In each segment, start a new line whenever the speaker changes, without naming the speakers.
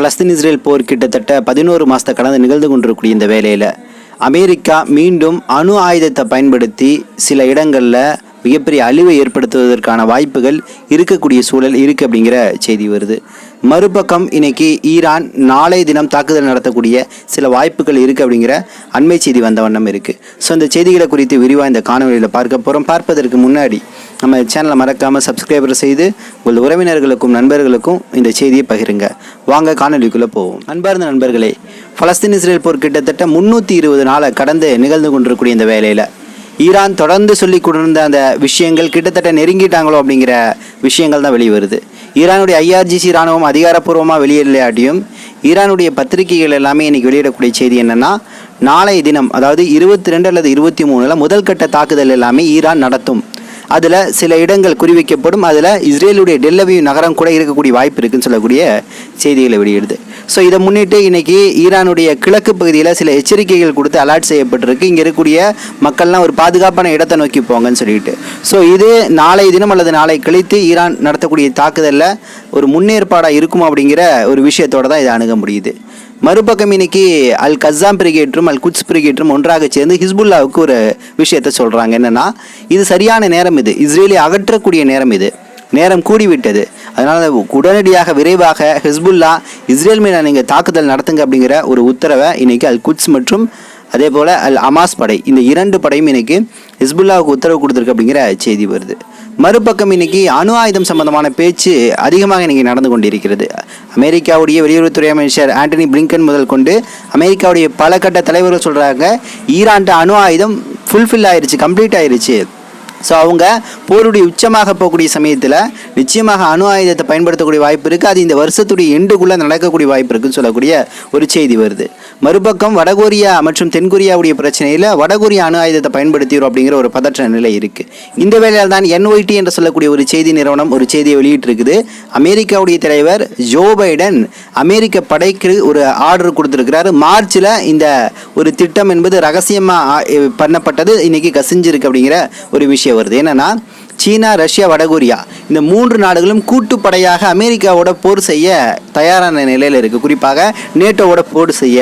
Palestine Israel போர் கிட்டத்தட்ட பதினோரு மாதத்தை கடந்து நிகழ்ந்து கொண்டிருக்கூடிய இந்த வேலையில் அமெரிக்கா மீண்டும் அணு ஆயுதத்தை பயன்படுத்தி சில இடங்களில் மிகப்பெரிய அழிவை ஏற்படுத்துவதற்கான வாய்ப்புகள் இருக்கக்கூடிய சூழல் இருக்குது அப்படிங்கிற செய்தி வருது. மறுபக்கம் இன்னைக்கு ஈரான் நாளை தினம் தாக்குதல் நடத்தக்கூடிய சில வாய்ப்புகள் இருக்குது அப்படிங்கிற அண்மை செய்தி வந்த வண்ணம் இருக்குது ஸோ இந்த செய்திகளை குறித்து விரிவாக இந்த காணொலியில் பார்க்க போகிறோம் பார்ப்பதற்கு முன்னாடி நம்ம சேனலை மறக்காமல் சப்ஸ்கிரைபர் செய்து உங்கள் உறவினர்களுக்கும் நண்பர்களுக்கும் இந்த செய்தியை பகிருங்க. வாங்க காணொலிக்குள்ளே போவோம். அன்பார்ந்த நண்பர்களே பலஸ்தீன் இஸ்ரேல் போர் கிட்டத்தட்ட முந்நூற்றி இருபது நாளை கடந்து நிகழ்ந்து கொண்டிருக்கக்கூடிய இந்த வேலையில் ஈரான் தொடர்ந்து சொல்லி கொண்டிருந்த அந்த விஷயங்கள் கிட்டத்தட்ட நெருங்கிட்டாங்களோ அப்படிங்கிற விஷயங்கள் தான் வெளியே வருது ஈரானுடைய ஐஆர்ஜிசி இராணுவம் அதிகாரப்பூர்வமாக வெளியிடலையாட்டியும் ஈரானுடைய பத்திரிகைகள் எல்லாமே இன்றைக்கி வெளியிடக்கூடிய செய்தி என்னென்னா நாளைய தினம் அதாவது இருபத்தி ரெண்டு அல்லது இருபத்தி மூணில் முதல் கட்ட தாக்குதல் எல்லாமே ஈரான் நடத்தும். அதில் சில இடங்கள் குறிவைக்கப்படும். அதில் இஸ்ரேலுடைய டெல்லவியூ நகரம் கூட இருக்கக்கூடிய வாய்ப்பு இருக்குன்னு சொல்லக்கூடிய செய்திகளை வெளியிடுது. ஸோ இதை முன்னிட்டு இன்றைக்கி ஈரானுடைய கிழக்கு பகுதியில் சில எச்சரிக்கைகள் கொடுத்து அலர்ட் செய்யப்பட்டிருக்கு. இங்கே இருக்கக்கூடிய மக்கள்லாம் ஒரு பாதுகாப்பான இடத்தை நோக்கி போங்கன்னு சொல்லிட்டு. ஸோ இது நாளை தினம் அல்லது நாளை கழித்து ஈரான் நடத்தக்கூடிய தாக்குதலில் ஒரு முன்னேற்பாடாக இருக்கும் அப்படிங்கிற ஒரு விஷயத்தோட தான் இதை அணுக முடியுது. மறுபக்கம் இன்னைக்கு அல் கசாம் பிரிகேட்டரும் அல் குட்ஸ் பிரிகேட்டரும் ஒன்றாக சேர்ந்து ஹிஸ்புல்லாவுக்கு ஒரு விஷயத்த சொல்கிறாங்க என்னென்னா இது சரியான நேரம் இது. இஸ்ரேலை அகற்றக்கூடிய நேரம் இது. நேரம் கூடிவிட்டது. அதனால் உடனடியாக விரைவாக ஹிஸ்புல்லா இஸ்ரேல் மீது நீங்கள் தாக்குதல் நடத்துங்க அப்படிங்கிற ஒரு உத்தரவை இன்னைக்கு அல் குட்ஸ் மற்றும் அதே போல் அல் அமாஸ் படை இந்த இரண்டு படையும் இன்னைக்கு ஹிஸ்புல்லாவுக்கு உத்தரவு கொடுத்துருக்கு அப்படிங்கிற செய்தி வருது. மறுபக்கம் இன்னைக்கு அணு ஆயுதம் சம்பந்தமான பேச்சு அதிகமாக இன்னைக்கு நடந்து கொண்டிருக்கிறது. அமெரிக்காவுடைய வெளியுறவுத்துறை அமைச்சர் ஆண்டனி பிளிங்கன் முதல் கொண்டு அமெரிக்காவுடைய பல கட்ட தலைவர்கள் சொல்கிறாங்க ஈரான்ட்ட அணு ஆயுதம் ஃபுல்ஃபில் ஆயிடுச்சு கம்ப்ளீட் ஆயிடுச்சு ஸோ அவங்க போருடைய உச்சமாக போகக்கூடிய சமயத்தில் நிச்சயமாக அணு ஆயுதத்தை பயன்படுத்தக்கூடிய வாய்ப்பு இருக்குது அது இந்த வருஷத்துடைய எண்டுக்குள்ளே நடக்கக்கூடிய வாய்ப்பு இருக்குன்னு சொல்லக்கூடிய ஒரு செய்தி வருது. மறுபக்கம் வடகொரியா மற்றும் தென்கொரியாவுடைய பிரச்சனையில் வடகொரியா அணு ஆயுதத்தை பயன்படுத்திடும் அப்படிங்கிற ஒரு பதற்ற நிலை இருக்குது இந்த வேளையில் தான் என்ஒய்டி என்று சொல்லக்கூடிய ஒரு செய்தி நிறுவனம் ஒரு செய்தியை வெளியிட்டிருக்குது. அமெரிக்காவுடைய தலைவர் ஜோ பைடன் அமெரிக்க படைக்கு ஒரு ஆர்டர் கொடுத்துருக்கிறாரு. மார்ச்சில் இந்த ஒரு திட்டம் என்பது ரகசியமாக பண்ணப்பட்டது. இன்றைக்கி கசிஞ்சிருக்கு அப்படிங்கிற ஒரு விஷயம் வருது. என்னென்னா சீனா ரஷ்யா வடகொரியா இந்த மூன்று நாடுகளும் கூட்டுப்படையாக அமெரிக்காவோட போர் செய்ய தயாரான நிலையில் இருக்குது குறிப்பாக நேட்டோவோட போர் செய்ய.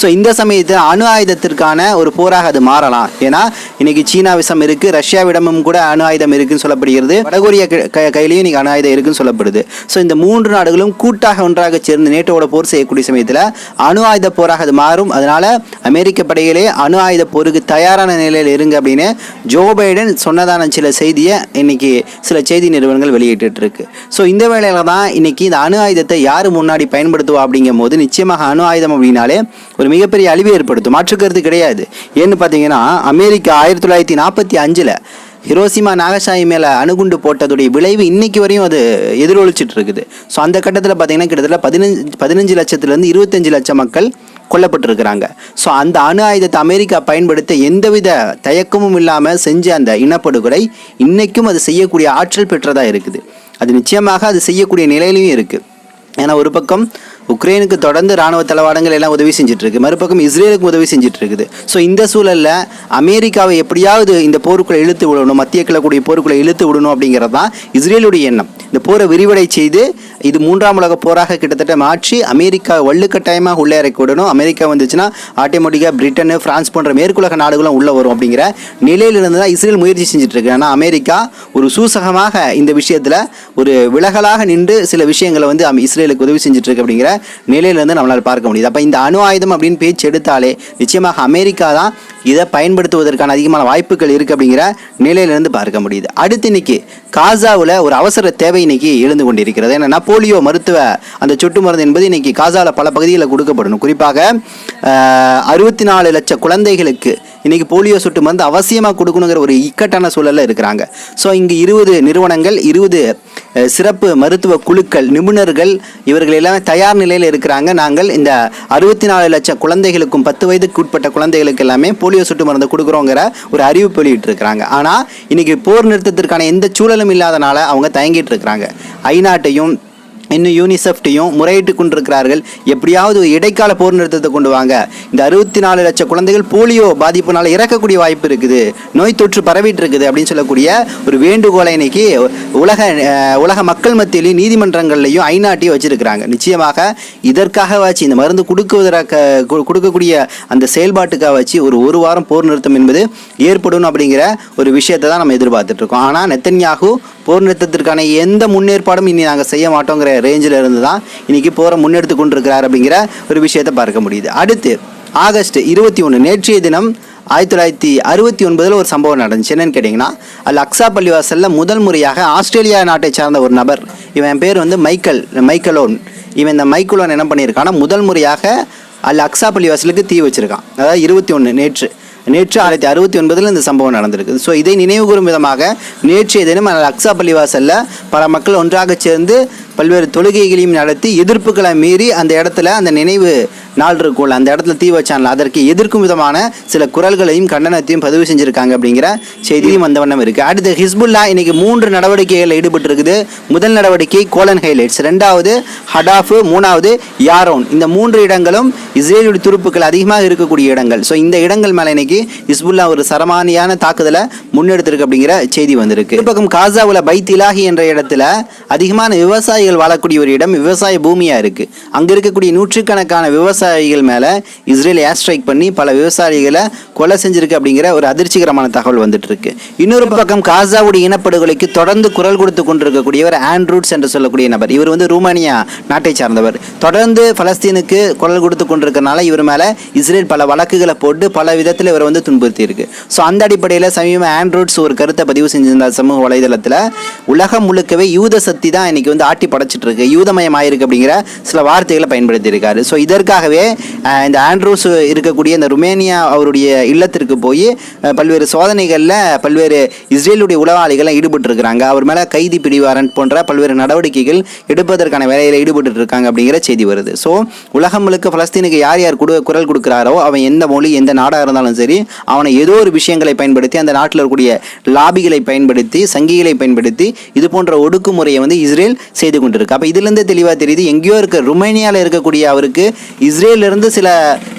ஸோ இந்த சமயத்தில் அணு ஆயுதத்திற்கான ஒரு போராக அது மாறலாம். ஏன்னா இன்னைக்கு சீனா விஷம் இருக்குது ரஷ்யாவிடமும் கூட அணு ஆயுதம் இருக்குன்னு சொல்லப்படுகிறது. வடகொரியா கையிலையும் இன்னைக்கு அணு ஆயுதம் இருக்குன்னு சொல்லப்படுது. ஸோ இந்த மூன்று நாடுகளும் கூட்டாக ஒன்றாக சேர்ந்து நேட்டோவோட போர் செய்யக்கூடிய சமயத்தில் அணு ஆயுத போராக அது மாறும். அதனால அமெரிக்க படைகளே அணு ஆயுத போருக்கு தயாரான நிலையில் இருங்க அப்படின்னு ஜோ பைடன் சொன்னதான சில செய்தியை இன்னைக்கு சில செய்தி நிறுவனங்கள் வெளியிட்டு இருக்கு ஸோ இந்த வேளையில் தான் இன்னைக்கு இந்த அணு ஆயுதத்தை யார் முன்னாடி பயன்படுத்துவா அப்படிங்கும் போது நிச்சயமாக அணு ஆயுதம் அப்படின்னாலே ஒரு மிகப்பெரிய அழிவை ஏற்படுத்தும். மாற்றுக்கருத்து கிடையாது. ஏன்னு பார்த்தீங்கன்னா அமெரிக்கா ஆயிரத்தி தொள்ளாயிரத்தி நாற்பத்தி அஞ்சில் ஹிரோசிமா நாகசாயி மேலே அணுகுண்டு போட்டதுடைய விளைவு இன்னைக்கு வரையும் அது எதிரொலிச்சிட்டு இருக்குது ஸோ அந்த கட்டத்தில் பார்த்தீங்கன்னா கிட்டத்தட்ட பதினஞ்சு பதினஞ்சு லட்சத்துலேருந்து இருபத்தஞ்சு லட்சம் மக்கள் கொல்லப்பட்டிருக்கிறாங்க. ஸோ அந்த அணு ஆயுதத்தை அமெரிக்கா பயன்படுத்த எந்தவித தயக்கமும் இல்லாமல் செஞ்ச அந்த இனப்படுகொலை இன்றைக்கும் அது செய்யக்கூடிய ஆற்றல் பெற்றதாக இருக்குது. அது நிச்சயமாக அது செய்யக்கூடிய நிலையிலையும் இருக்குது ஏன்னா ஒரு பக்கம் உக்ரைனுக்கு தொடர்ந்து ராணுவ தளவாடங்கள் எல்லாம் உதவி செஞ்சுட்டு இருக்கு மறுபக்கம் இஸ்ரேலுக்கு உதவி செஞ்சுட்டு இருக்குது ஸோ இந்த சூழலில் அமெரிக்காவை எப்படியாவது இந்த போருக்குள்ளே இழுத்து விடணும் மத்திய கிழக்குடைய போருக்குள்ளே இழுத்து விடணும் அப்படிங்கிறது தான் இஸ்ரேலுடைய எண்ணம். இந்த போரை விரிவடை செய்து இது மூன்றாம் உலக போராக கிட்டத்தட்ட மாற்றி அமெரிக்கா வள்ளுக்கட்டாயமாக உள்ளே இறக்கி விடணும். அமெரிக்கா வந்துச்சுன்னா ஆட்டோமேட்டிக்காக பிரிட்டனு பிரான்ஸ் போன்ற மேற்குலக நாடுகளும் உள்ளே வரும் அப்படிங்கிற நிலையிலிருந்து தான் இஸ்ரேல் முயற்சி செஞ்சுட்டு இருக்கு ஆனால் அமெரிக்கா ஒரு சூசகமாக இந்த விஷயத்தில் ஒரு விலகலாக நின்று சில விஷயங்களை வந்து இஸ்ரேலுக்கு உதவி செஞ்சுட்டு இருக்கு அப்படிங்கிற நிலையிலிருந்து நம்மளால் பார்க்க முடியுது. அப்போ இந்த அணு ஆயுதம் அப்படின்னு பேச்சு எடுத்தாலே நிச்சயமாக அமெரிக்கா தான் இதை பயன்படுத்துவதற்கான அதிகமான வாய்ப்புகள் இருக்குது அப்படிங்கிற நிலையிலிருந்து பார்க்க முடியுது. அடுத்து இன்னைக்கு காசாவில் ஒரு அவசர தேவை இன்னைக்கு எழுந்து கொண்டிருக்கிறது. என்னன்னா போலியோ மருத்துவ அந்த சொட்டு மருந்து என்பது இன்னைக்கு காசாவில் பல பகுதிகளில் கொடுக்கப்படணும். குறிப்பாக அறுபத்தி நாலு லட்சம் குழந்தைகளுக்கு இன்றைக்கி போலியோ சொட்டு மருந்து அவசியமாக கொடுக்கணுங்கிற ஒரு இக்கட்டான சூழலில் இருக்கிறாங்க. ஸோ இங்கே இருபது நிறுவனங்கள் இருபது சிறப்பு மருத்துவ குழுக்கள் நிபுணர்கள் இவர்கள் எல்லாமே தயார் நிலையில் இருக்கிறாங்க. நாங்கள் இந்த அறுபத்தி நாலு லட்சம் குழந்தைகளுக்கும் பத்து வயதுக்கு உட்பட்ட குழந்தைகளுக்கு எல்லாமே போலியோ சொட்டு மருந்து கொடுக்குறோங்கிற ஒரு அறிவிப்பு வெளியிட்டிருக்கிறாங்க. ஆனால் இன்றைக்கி போர் நிறுத்தத்திற்கான எந்த சூழலும் இல்லாதனால அவங்க தயங்கிட்டு இருக்கிறாங்க. ஐநாட்டையும் இன்னும் யூனிசெஃப்டையும் முறையிட்டு கொண்டிருக்கிறார்கள். எப்படியாவது ஒரு இடைக்கால போர் நிறுத்தத்தை கொண்டு வாங்க. இந்த அறுபத்தி நாலு லட்சம் குழந்தைகள் போலியோ பாதிப்புனால இறக்கக்கூடிய வாய்ப்பு இருக்குது. நோய் தொற்று பரவிட்டு இருக்குது அப்படின்னு சொல்லக்கூடிய ஒரு வேண்டுகோளை இன்னைக்கு உலக உலக மக்கள் மத்தியிலையும் நீதிமன்றங்கள்லையும் ஐநாட்டையும் வச்சிருக்கிறாங்க. நிச்சயமாக இதற்காக வச்சு இந்த மருந்து கொடுக்குவதற்க கு- கொடுக்கக்கூடிய அந்த செயல்பாட்டுக்காக வச்சு ஒரு ஒரு வாரம் போர் நிறுத்தம் என்பது ஏற்படும் அப்படிங்கிற ஒரு விஷயத்தை தான் நம்ம எதிர்பார்த்துட்டு இருக்கோம். ஆனால் நெத்தன்யாகு போர் நிறுத்தத்திற்கான எந்த முன்னேற்பாடும் இனி நாங்கள் செய்ய மாட்டோங்கிற ரேஞ்சில் இருந்து தான் இன்றைக்கி போகிற முன்னெடுத்து கொண்டிருக்கிறார் அப்படிங்கிற ஒரு விஷயத்தை பார்க்க முடியுது. அடுத்து ஆகஸ்ட் இருபத்தி ஒன்று நேற்றைய தினம் ஆயிரத்தி தொள்ளாயிரத்தி அறுபத்தி ஒன்பதில் ஒரு சம்பவம் நடந்துச்சு. என்னன்னு கேட்டிங்கன்னா அல் அக்ஸா பள்ளிவாசலில் முதல் முறையாக ஆஸ்திரேலியா நாட்டை சார்ந்த ஒரு நபர் இவன் பேர் வந்து மைக்கேல் மைக்கலோன். இவன் இந்த மைக்கலோன் என்ன பண்ணியிருக்கான்னா முதல் முறையாக அல் அக்ஸா பள்ளிவாசலுக்கு தீ வச்சிருக்கான். அதாவது இருபத்தி ஒன்று நேற்று. நேற்று ஆயிரத்தி அறுபத்தி ஒன்பதில் இந்த சம்பவம் நடந்திருக்கு ஸோ இதை நினைவுகூரும் விதமாக நேற்றைய தினம் அல் அக்ஸா பள்ளிவாசலில் பல மக்கள் ஒன்றாக சேர்ந்து பல்வேறு தொழுகைகளையும் நடத்தி எதிர்ப்புகளை மீறி அந்த இடத்துல அந்த நினைவு நாள் இருக்கும்ல அந்த இடத்துல தீ வச்சான்ல அதற்கு எதிர்க்கும் விதமான சில குரல்களையும் கண்டனத்தையும் பதிவு செஞ்சுருக்காங்க அப்படிங்கிற செய்தியும் வந்த வண்ணம் இருக்குது அடுத்து ஹிஸ்புல்லா இன்னைக்கு மூன்று நடவடிக்கைகளில் ஈடுபட்டு இருக்குது முதல் நடவடிக்கை கோலன் ஹைலைட்ஸ் ரெண்டாவது ஹடாஃபு மூணாவது யாரோன். இந்த மூன்று இடங்களும் இஸ்ரேலுடைய துருப்புக்கள் அதிகமாக இருக்கக்கூடிய இடங்கள். ஸோ இந்த இடங்கள் மேலே இன்னைக்கு ஹிஸ்புல்லா ஒரு சரமானியான தாக்குதலை முன்னெடுத்திருக்கு அப்படிங்கிற செய்தி வந்திருக்கு. ஒரு பக்கம் காசாவில் பைத்திலாகி என்ற இடத்துல அதிகமான விவசாயிகள் வாழக்கூடிய ஒரு இடம் விவசாய பூமியாக இருக்குது அங்கே இருக்கக்கூடிய நூற்றுக்கணக்கான விவசாயிகள் மேல இஸ்ரேல் ஏர் ஸ்ட்ரைக் பண்ணி பல விவசாயிகளை கொலை செஞ்சிருக்கு அப்படிங்கிற ஒரு அதிர்ச்சிகரமான தகவல் வந்துட்டு இருக்கு இன்னொரு பக்கம் காசாவுடைய இனப்படுகொலைக்கு தொடர்ந்து குரல் கொடுத்து கொண்டிருக்கக்கூடியவர் ஆண்ட்ரூட்ஸ் என்று சொல்லக்கூடிய நபர். இவர் வந்து ரூமானியா நாட்டை சார்ந்தவர். தொடர்ந்து பலஸ்தீனுக்கு குரல் கொடுத்து கொண்டிருக்கனால இவர் மேல இஸ்ரேல் பல வழக்குகளை போட்டு பல விதத்தில் இவர் வந்து துன்புறுத்தி இருக்கு ஸோ அந்த அடிப்படையில் சமீப ஆண்ட்ரூட்ஸ் ஒரு கருத்தை பதிவு செஞ்சிருந்தார் சமூக வலைதளத்தில். உலகம் முழுக்கவே யூத சக்தி தான் இன்னைக்கு வந்து ஆட்டி படைச்சிட்டு இருக்கு யூதமயம் ஆயிருக்கு அப்படிங்கிற சில வார்த்தைகளை பயன்படுத்தி இருக்காரு ஸோ இதற்காகவே அஹ், இந்த ஆண்ட்ரூஸ் இருக்கக்கூடிய இந்த ருமேனியா அவருடைய இல்லத்திற்கு போய் பல்வேறு சோதனைகளில் பல்வேறு இஸ்ரேலுடைய உளவாளிகளை ஈடுபட்டுருக்கிறாங்க. அவர் மேலே கைதி பிடிவாரன் போன்ற பல்வேறு நடவடிக்கைகள் எடுப்பதற்கான வேலையில் ஈடுபட்டு இருக்காங்க அப்படிங்கிற செய்தி வருது. ஸோ உலகம் முழுக்க பலஸ்தீனுக்கு யார் யார் கொடு குரல் கொடுக்குறாரோ அவன் எந்த மொழி எந்த நாடாக இருந்தாலும் சரி அவனை ஏதோ ஒரு விஷயங்களை பயன்படுத்தி அந்த நாட்டில் இருக்கக்கூடிய லாபிகளை பயன்படுத்தி சங்கிகளை பயன்படுத்தி இது போன்ற ஒடுக்குமுறையை வந்து இஸ்ரேல் செய்து கொண்டிருக்கு. அப்போ இதுலேருந்து தெளிவாக தெரியுது எங்கேயோ இருக்க ருமேனியாவில் இருக்கக்கூடிய அவருக்கு இஸ்ரேல் இருந்து சில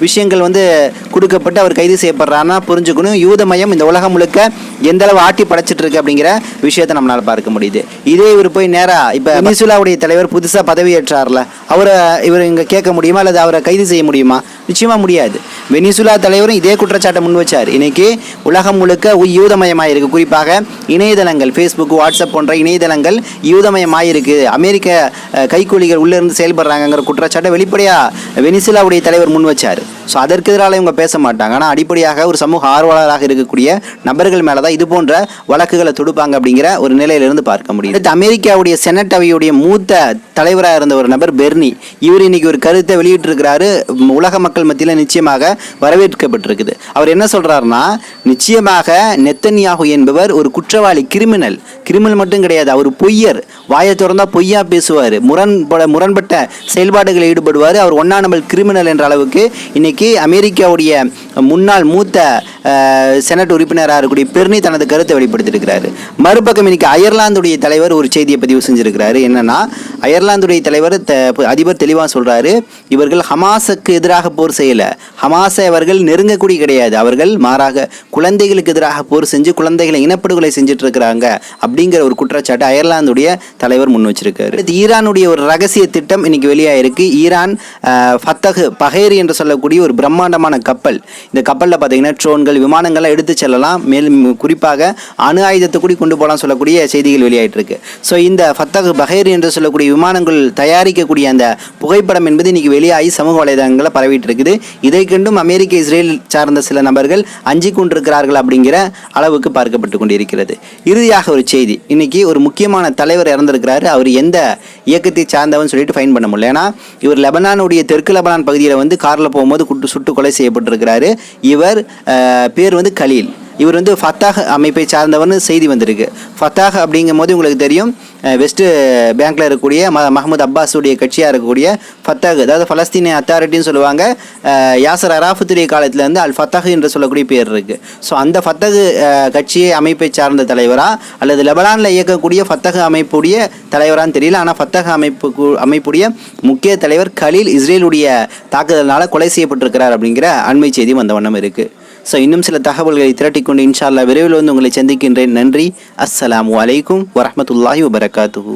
விஷயங்கள் வந்து கொடுக்கப்பட்டு அவர் கைது செய்யப்படுறாருன்னா புரிஞ்சுக்கணும் யூதமயம் இந்த உலகம் முழுக்க எந்த அளவு ஆட்டி படைச்சிட்டு இருக்கு அப்படிங்கிற விஷயத்தை நம்மளால பார்க்க முடியுது. இதே இவர் போய் நேரா இப்போ வெனிசுலாவுடைய தலைவர் புதுசாக பதவியேற்றார்ல அவரை இவர் இங்கே கேட்க முடியுமா? அல்லது அவரை கைது செய்ய முடியுமா? நிச்சயமா முடியாது. வெனிசுலா தலைவரும் இதே குற்றச்சாட்டை முன் வச்சார். இன்னைக்கு உலகம் முழுக்க யூதமயமாயிருக்கு. குறிப்பாக இணையதளங்கள் ஃபேஸ்புக் வாட்ஸ்அப் போன்ற இணையதளங்கள் யூதமயமாயிருக்கு. அமெரிக்க கைக்கூலிகள் உள்ள இருந்து செயல்படுறாங்கங்கிற குற்றச்சாட்டை வெளிப்படையா வெனிசுலாவுடைய தலைவர் முன் வச்சார். ஸோ அதற்கு எதிரால இவங்க பேச மாட்டாங்க. ஆனால் அடிப்படையாக ஒரு சமூக ஆர்வலராக இருக்கக்கூடிய நபர்கள் மேலே தான் இது போன்ற வழக்குகளை தொடுப்பாங்க அப்படிங்கிற ஒரு நிலையிலிருந்து பார்க்க முடியும் அடுத்து அமெரிக்காவுடைய செனட் அவையுடைய மூத்த தலைவராக இருந்த ஒரு நபர் பெர்னி. இவர் இன்னைக்கு ஒரு கருத்தை வெளியிட்டிருக்கிறாரு. உலக மக்கள் மத்தியில் நிச்சயமாக வரவேற்கப்பட்டிருக்குது. அவர் என்ன சொல்கிறாருன்னா நிச்சயமாக நெத்தன்யாகு என்பவர் ஒரு குற்றவாளி கிரிமினல். கிரிமினல் மட்டும் கிடையாது அவர் பொய்யர். வாயை திறந்தால் பொய்யா பேசுவார். முரண்பட முரண்பட்ட செயல்பாடுகளில் ஈடுபடுவார். அவர் ஒன்னா நம்பர் கிரிமினல். என்ற அளவுக்கு இன்னைக்கு அமெரிக்காவுடைய முன்னாள் மூத்த செனட் உறுப்பினராக இருக்கக்கூடிய பெர்னி தனது கருத்தை வெளிப்படுத்தியிருக்கிறாரு. மறுபக்கம் இன்னைக்கு அயர்லாந்துடைய தலைவர் ஒரு செய்தியை பதிவு செஞ்சிருக்கிறாரு. என்னன்னா அயர்லாந்துடைய தலைவர் அதிபர் தெளிவாக சொல்றாரு இவர்கள் ஹமாஸுக்கு எதிராக போர் செய்யல. ஹமாஸை அவர்கள் நெருங்கக்கூடிய கிடையாது. அவர்கள் மாறாக குழந்தைகளுக்கு எதிராக போர் செஞ்சு குழந்தைகளை இனப்படுகொலை செஞ்சுட்டு இருக்கிறாங்க அப்படிங்கிற ஒரு குற்றச்சாட்டு அயர்லாந்துடைய தலைவர் முன் வச்சிருக்காரு. ஈரானுடைய ஒரு ரகசிய திட்டம் இன்னைக்கு வெளியாயிருக்கு. ஈரான் அஹ், படகு பஹேரி என்று சொல்லக்கூடிய ஒரு பிரம்மாண்டமான கப்பல். இந்த கப்பலில் பார்த்தீங்கன்னா ட்ரோன்கள் விமானங்கள்லாம் எடுத்து செல்லலாம். மேலும் குறிப்பாக அணு ஆயுதத்தை கூட கொண்டு போகலாம் சொல்லக்கூடிய செய்திகள் வெளியாகிட்டு இருக்கு ஸோ இந்த ஃபத்தகு பஹேர் என்று சொல்லக்கூடிய விமானங்கள் தயாரிக்கக்கூடிய அந்த புகைப்படம் என்பது இன்னைக்கு வெளியாகி சமூக வலைதளங்களில் பரவிட்டு இருக்குது இதை கண்டும் அமெரிக்க இஸ்ரேல் சார்ந்த சில நபர்கள் அஞ்சி கொண்டிருக்கிறார்கள் அப்படிங்கிற அளவுக்கு பார்க்கப்பட்டு கொண்டிருக்கிறது. இறுதியாக ஒரு செய்தி. இன்னைக்கு ஒரு முக்கியமான தலைவர் இறந்திருக்கிறாரு. அவர் எந்த இயக்கத்தை சார்ந்தவன் சொல்லிட்டு ஃபைன் பண்ண முடியல. ஏன்னா இவர் லெபனானுடைய தெற்கு லெபனான் பகுதியில் வந்து காரில் போகும்போது குட்டு சுட்டு கொலை செய்யப்பட்டிருக்கிறாரு. இவர் பேர் வந்து கலீல். இவர் வந்து ஃபத்தாஹ் அமைப்பை சார்ந்தவர்னு செய்தி வந்திருக்கு. ஃபத்தாஹ் அப்படிங்கும் போது உங்களுக்கு தெரியும் வெஸ்ட்டு பேங்க்கில் இருக்கக்கூடிய ம மஹமது அப்பாஸுடைய கட்சியாக இருக்கக்கூடிய ஃபத்தாஹ் அதாவது பலஸ்தீன அத்தாரிட்டின்னு சொல்லுவாங்க. யாசர் அராஃபத்துடைய காலத்துலேருந்து அல் ஃபத்தாஹ் என்று சொல்லக்கூடிய பேர் இருக்குது ஸோ அந்த ஃபத்தகு கட்சியை அமைப்பை சார்ந்த தலைவரா அல்லது லெபனானில் இயக்கக்கூடிய ஃபத்தக அமைப்புடைய தலைவரான்னு தெரியல. ஆனால் ஃபத்தக அமைப்பு அமைப்புடைய முக்கிய தலைவர் கலீல் இஸ்ரேலுடைய தாக்குதலினால் கொலை செய்யப்பட்டிருக்கிறார் அப்படிங்கிற அண்மை செய்தி வந்த வண்ணம் இருக்குது ஸோ இன்னும் சில தகவல்களை திரட்டிக்கொண்டு இன்ஷா விரைவில் வந்து உங்களை சந்திக்கின்றேன். நன்றி. அஸ்ஸலாமு வலைக்கும் வரமத்துல்லாஹி வபரகாத்துஹு.